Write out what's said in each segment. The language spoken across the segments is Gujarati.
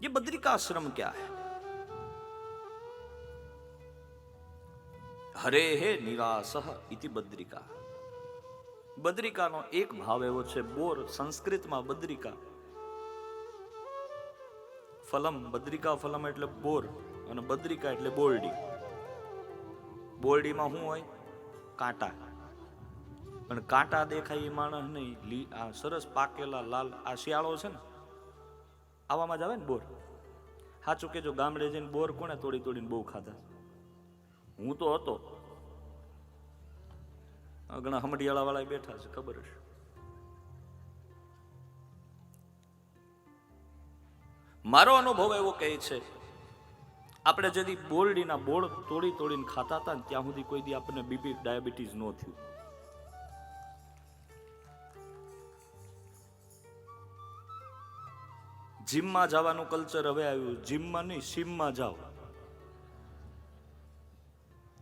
ये बद्रिकाश्रम क्या है હરે હે નિરાશ ઇતિ બદ્રિકા બદ્રિકાનો એક ભાવ એવો છે બોર સંસ્કૃતમાં બદ્રિકા ફલમ બદ્રિકા ફલમ એટલે બોર અને બદ્રિકા એટલે બોરડી બોરડીમાં શું હોય કાંટા પણ કાંટા દેખાય એ માણસ નહીં લી આ સરસ પાકેલા લાલ આ શિયાળો છે ને આવામાં જ આવે ને બોર? સાચું કેજો ગામડે જઈને બોર કોને તોડી તોડીને બહુ ખાધા? હું તો હતો. ઘણા હમડિયાળા વાળા બેઠા છે, ખબર છે મારો અનુભવ એવો કહે છે, આપણે જદી બોરડીના બોળ તોડી તોડીને ખાતા હતા ને, ત્યાં સુધી કોઈ દી આપણને બીપી ડાયાબિટીસ ન થયું. જીમમાં જવાનું કલ્ચર હવે આવ્યું. જીમમાં નહીં, સીમમાં જાઓ.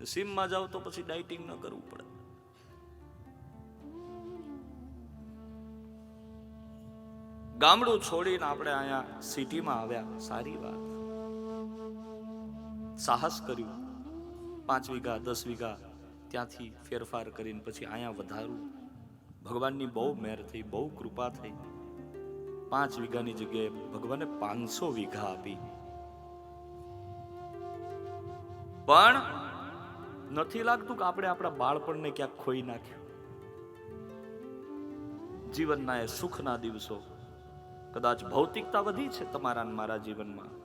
સીમમાં જાઓ તો પછી ડાયટિંગ ન કરવું પડે. ગામડું છોડીને આપણે અહીંયા સિટીમાં આવ્યા. સારી વાત. સાહસ કર્યું. પાંચ વીઘા, દસ વીઘા ત્યાંથી ફેરફાર કરીને પછી અહીંયા વધારું. ભગવાનની બહુ મહેર થઈ, બહુ કૃપા થઈ. પાંચ વીઘાની જગ્યાએ ભગવાને પાંચસો વીઘા આપી. પણ નથી લાગતું કે આપણે આપણા બાળપણને ક્યાંક ખોઈ નાખ્યું. જીવનના એ સુખના દિવસો કદાચ ભૌતિકતા વધી છે તમારા મારા જીવનમાં.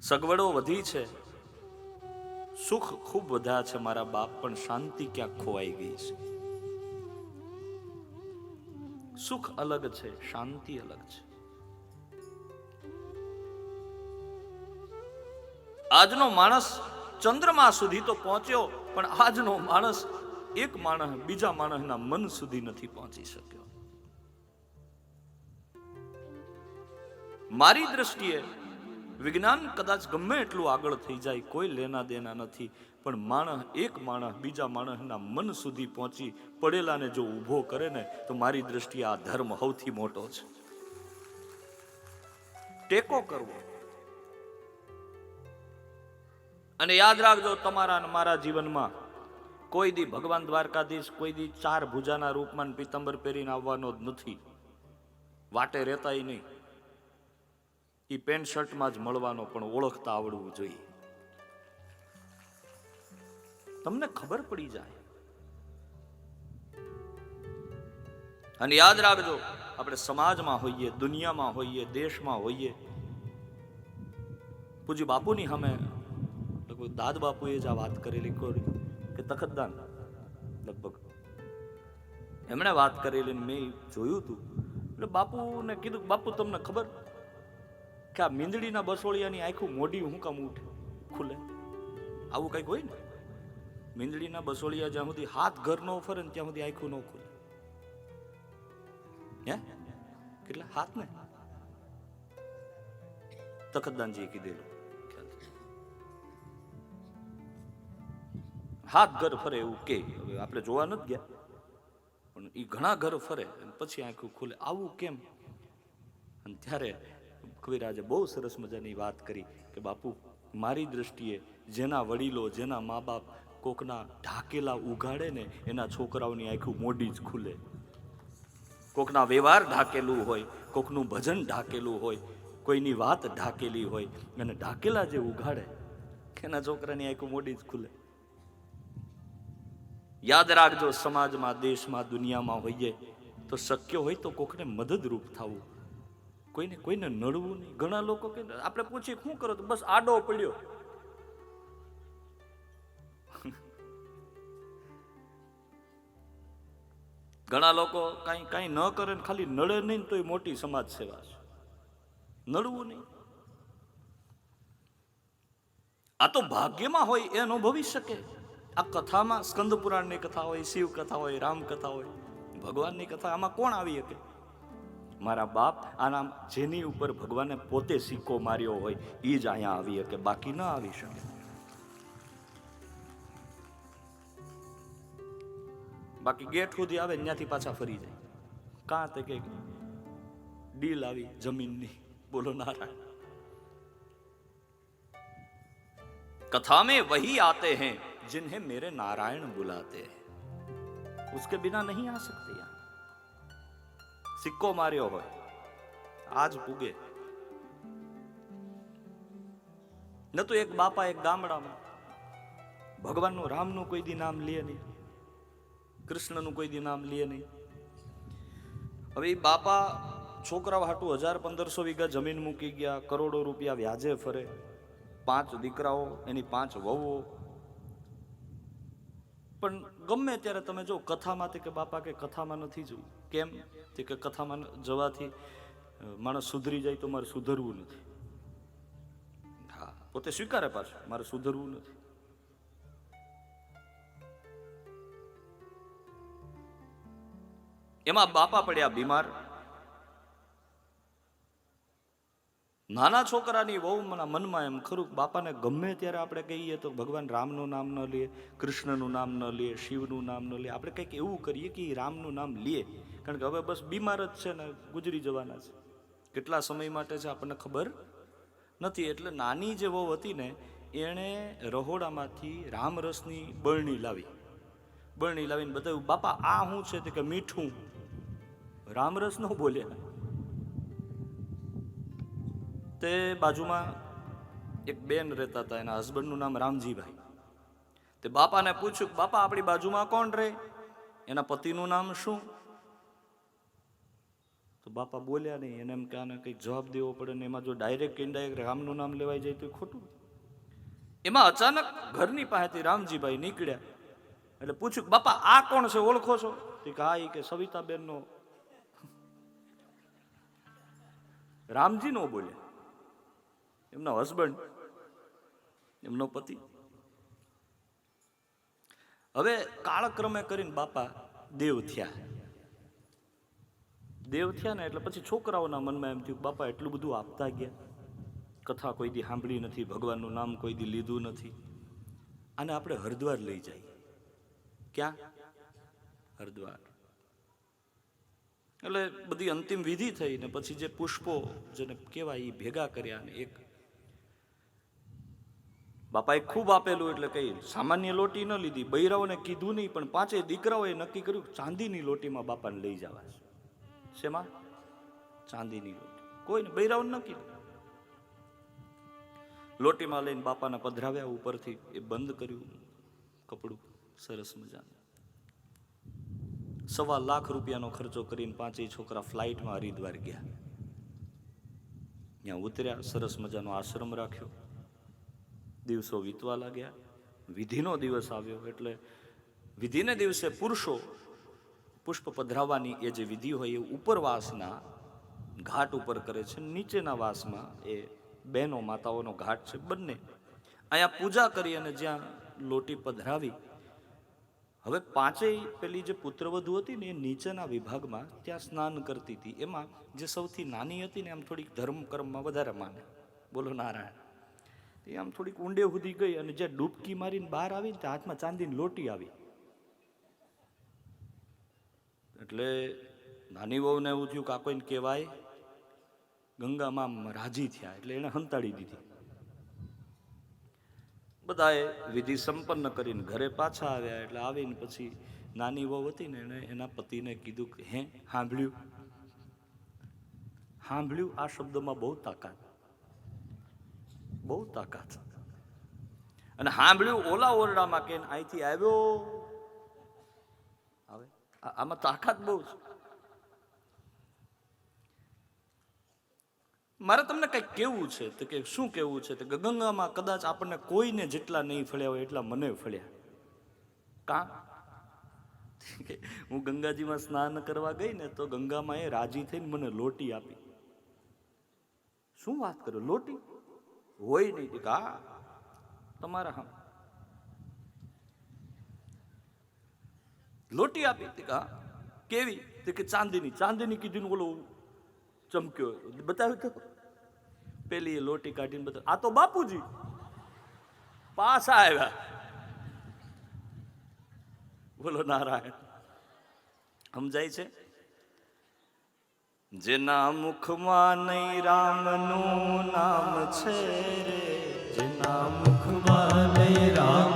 સગવડો વધી છે. સુખ ખૂબ વધ્યા છે. મારા બાપ પણ શાંતિ ક્યાંક ખોવાઈ ગઈ છે. સુખ અલગ છે, શાંતિ અલગ છે. આજનો માણસ ચંદ્રમા સુધી તો પહોંચ્યો, પણ આજનો માણસ એક માણસ, બીજા માણસના મન સુધી નથી પહોંચી શક્યો. મારી દ્રષ્ટિએ વિજ્ઞાન કદાચ ગમે એટલું આગળ થઈ જાય, કોઈ લેના દેના નથી. પણ માણસ એક માણસ બીજા માણસના મન સુધી પહોંચી પડેલાને જો ઊભો કરે ને, તો મારી દ્રષ્ટિએ આ ધર્મ સૌથી મોટો છે. ટેકો કરવો. અને યાદ રાખજો, તમારા અને મારા જીવનમાં કોઈ દી ભગવાન દ્વારકાધીશ, કોઈ દી ચાર ભુજાના રૂપમાં પીતંબર પહેરીને આવવાનો જ નથી. વાટે રહેતાય નહીં. એ પેન્ટ શર્ટમાં જ મળવાનો પણ ઓળખતા આવડવું જોઈએ. તમને ખબર પડી જાય. અને યાદ રાખજો, આપણે સમાજમાં હોઈએ, દુનિયામાં હોઈએ, દેશમાં હોઈએ, પૂજ્ય બાપુની સામે લગભગ દાદ બાપુએ જ આ વાત કરેલી કે તખતદાન, લગભગ. એમણે વાત કરેલી મેં જોયું હતું એટલે બાપુને કીધું, બાપુ, તમને ખબર કે આ મીંદડીના બસોળિયાની આખું મોઢી હું કામ ઉઠે, ખુલે. આવું કંઈક હોય ને? મીંદડીના બસોળિયા જ્યાં સુધી હાથ ઘર નો ફરે ત્યાં સુધી આખું ન ખુલે. હે? કેટલા? હાથ ને? તખતદાનજીએ કીધેલું. હાથ ઘર ફરે એવું કે. હવે આપણે જોવા નથી ગયા. પણ એ ઘણા ઘર ફરે પછી આંખું ખુલે. આવું કેમ? અને ત્યારે કવિરાજે બહુ સરસ મજાની વાત કરી કે બાપુ, મારી દ્રષ્ટિએ જેના વડીલો, જેના મા બાપ કોકના ઢાકેલા ઉઘાડે ને એના છોકરાઓની આખું મોઢી જ ખુલે. કોકના વ્યવહાર ઢાકેલું હોય, કોકનું ભજન ઢાકેલું હોય, કોઈની વાત ઢાકેલી હોય અને ઢાકેલા જે ઉઘાડે, એના છોકરાની આખું મોઢી જ ખુલે. યાદ રાખજો, સમાજમાં, દેશમાં, દુનિયામાં હોઈએ તો શક્ય હોય તો કોકને મદદરૂપ થવું. કોઈને કોઈને નડવું નહીં. ઘણા લોકો કે આપણે પૂછીએ, શું કરો તો બસ આડો પડ્યો. ઘણા લોકો કાંઈ કાંઈ ન કરે ને ખાલી નડે નહીં તો એ મોટી સમાજ સેવા છે. નડવું નહીં. આ તો ભાગ્યમાં હોય એ અનુભવી શકે. આ કથામાં સ્કંદ પુરાણની કથા હોય, શિવ કથા હોય, રામ કથા હોય, ભગવાનની કથા, આમાં કોણ આવી શકે? મારા બાપ આના જેની ઉપર ભગવાને પોતે સિક્કો માર્યો હોય એ જ અહીંયા આવી શકે બાકી ન આવી શકે બાકી ગેટ સુધી આવે ને ત્યાંથી પાછા ફરી જાય કાં તે કે ડીલ આવી જમીનની बोलो नारायण कथा में वही आते हैं जिन्हें मेरे नारायण बुलाते हैं उसके बिना नहीं आ सकते यहाँ સિક્કો માર્યો હોય. આજ પૂગે. ન તો એક બાપા એક ગામડામાં ભગવાનનું રામનું કોઈ દી નામ લે નહીં, કૃષ્ણનું કોઈ દી નામ લે નહીં. હવે એ બાપા છોકરાઓ હાટું હજાર પંદરસો વીઘા જમીન મૂકી ગયા, કરોડો રૂપિયા વ્યાજે ફરે. પાંચ દીકરાઓ, એની પાંચ વહુઓ પણ ગમે ત્યારે તમે જો કથામાં તે કે બાપા કે કથામાં નથી જવું કેમ? તે કે કથામાં જવાથી માણસ સુધરી જાય તો મારે સુધરવું નથી. હા, પોતે સ્વીકારે પાછું, મારે સુધરવું નથી. એમાં બાપા પડ્યા બીમાર. નાના છોકરાની બહુ મના મનમાં એમ ખરું બાપાને ગમે ત્યારે આપણે કહીએ તો ભગવાન રામનું નામ ન લઈએ કૃષ્ણનું નામ ન લઈએ શિવનું નામ ન લઈએ આપણે કંઈક એવું કરીએ કે એ રામનું નામ લઈએ કારણ કે હવે બસ બીમાર જ છે ને, ગુજરી જવાના છે. કેટલા સમય માટે છે આપણને ખબર નથી. એટલે નાની જે વહુ હતી ને, એણે રહોડામાંથી રામરસની બરણી લાવી. બરણી લાવીને બતાવ્યું, બાપા, આ શું છે? તે કે, મીઠું. રામરસ ન બોલ્યા. તે બાજુમાં એક બેન રહેતા હતા, એના હસબન્ડનું નામ રામજીભાઈ. તે બાપાને પૂછ્યું બાપા, આપણી બાજુમાં કોણ રહે? એના પતિનું નામ શું? તો બાપા બોલ્યા નહીં, એને એમ કે આને કંઈક જવાબ દેવો પડે ને એમાં જો ડાયરેક્ટ ઇનડાયરેક્ટ રામનું નામ લેવાઈ જાય તો ખોટું. એમાં અચાનક ઘરની પાસેથી રામજીભાઈ નીકળ્યા. એટલે પૂછ્યું બાપા, આ કોણ છે? ઓળખો છો? તે કે, હા, એ કે સવિતાબેનનો. રામજી નો બોલ્યા. એમનો હસબન્ડ એમનો પતિ. હવે કાળક્રમે કરીને બાપા દેવ થયા. દેવ થયા ને એટલે પછી છોકરાઓના મનમાં એમ થયું બાપા એટલું બધું આપતા ગયા. કથા કોઈ દી સાંભળી નથી, ભગવાનનું નામ કોઈ દી લીધું નથી. અને આપણે હરિદ્વાર લઈ જઈએ ક્યાં? હરિદ્વાર. એટલે બધી અંતિમ વિધિ થઈ ને પછી જે પુષ્પો જેને કહેવાય એ ભેગા કર્યા ને એક બાપાએ ખૂબ આપેલું એટલે કહી, સામાન્ય લોટી ન લીધી, બૈરાઓને કીધું નહીં, પણ પાંચે દીકરાઓએ નક્કી કર્યું, ચાંદીની લોટીમાં બાપાને લઈ જવા. શેમાં? ચાંદીની લોટી. કોઈને, બૈરાઓને ન કીધું. લોટીમાં લઈને બાપાને પધરાવ્યા ઉપરથી એ બંધ કર્યું, કપડું સરસ મજાનું. સવા લાખ રૂપિયાનો ખર્ચો કરીને પાંચેય છોકરા ફ્લાઇટમાં હરિદ્વાર ગયા. ત્યાં ઉતર્યા, સરસ મજાનો આશ્રમ રાખ્યો. દિવસો વીતવા લાગ્યા વિધિનો દિવસ આવ્યો એટલે વિધિને દિવસે પુરુષો પુષ્પ પધરાવવાની એ જે વિધિ હોય એ ઉપરવાસના ઘાટ ઉપર કરે છે. નીચેના વાસમાં એ બહેનો માતાઓનો ઘાટ છે બંને. અહીંયા પૂજા કરી અને જ્યાં લોટી પધરાવી. હવે પાંચેય પેલી જે પુત્રવધુ હતી ને એ નીચેના વિભાગમાં ત્યાં સ્નાન કરતી હતી. એમાં જે સૌથી નાની હતી ને આમ થોડીક ધર્મ કર્મમાં વધારે માને. બોલો નારાયણ. એ આમ થોડીક ઊંડે સુધી ગઈ અને જે ડૂબકી મારીને બહાર આવી ને હાથમાં ચાંદીની લોટી આવી. એટલે નાની વહુને એવું થયું કે આ કોઈને કહેવાય ગંગામાં રાજી થયા, એટલે એણે હંતાડી દીધી. બધાએ વિધિ સંપન્ન કરીને ઘરે પાછા આવ્યા, એટલે આવીને પછી નાની વહુ હતી ને એણે એના પતિને કીધું કે, હે, સાંભળ્યું? સાંભળ્યું? આ શબ્દમાં બહુ તાકાત. બહુ તાકાત અને સાંભળ્યું, ઓલા ઓરડામાં કે અહીંથી આવ્યો. આવે આમાં તાકાત બહુ છે. મારે તમને કંઈક કેવું છે, તો કે શું કેવું છે, તો ગંગામાં કદાચ આપણને કોઈને જેટલા નહીં ફળ્યા હોય, એટલા મને ફળ્યા. કે? હું ગંગાજીમાં સ્નાન કરવા ગઈ ને તો ગંગામાં એ રાજી થઈને મને લોટી આપી. શું વાત કરો, લોટી? હોય નહીં કે તમારા હમ. લોટી આપી કા? કેવી? તે કે ચાંદીની. ચાંદીની કીધું ઓલો ચમક્યો બતાવ્યું તો? પેલી લોટી કાઢીને બતાવ્યું. આ તો બાપુજી. પાછા આવ્યા. બોલો નારાયણ, સમજાય છે? જેના મુખમાં નહીં રામનું નામ છે રે. જેના મુખમાં નહીં રામ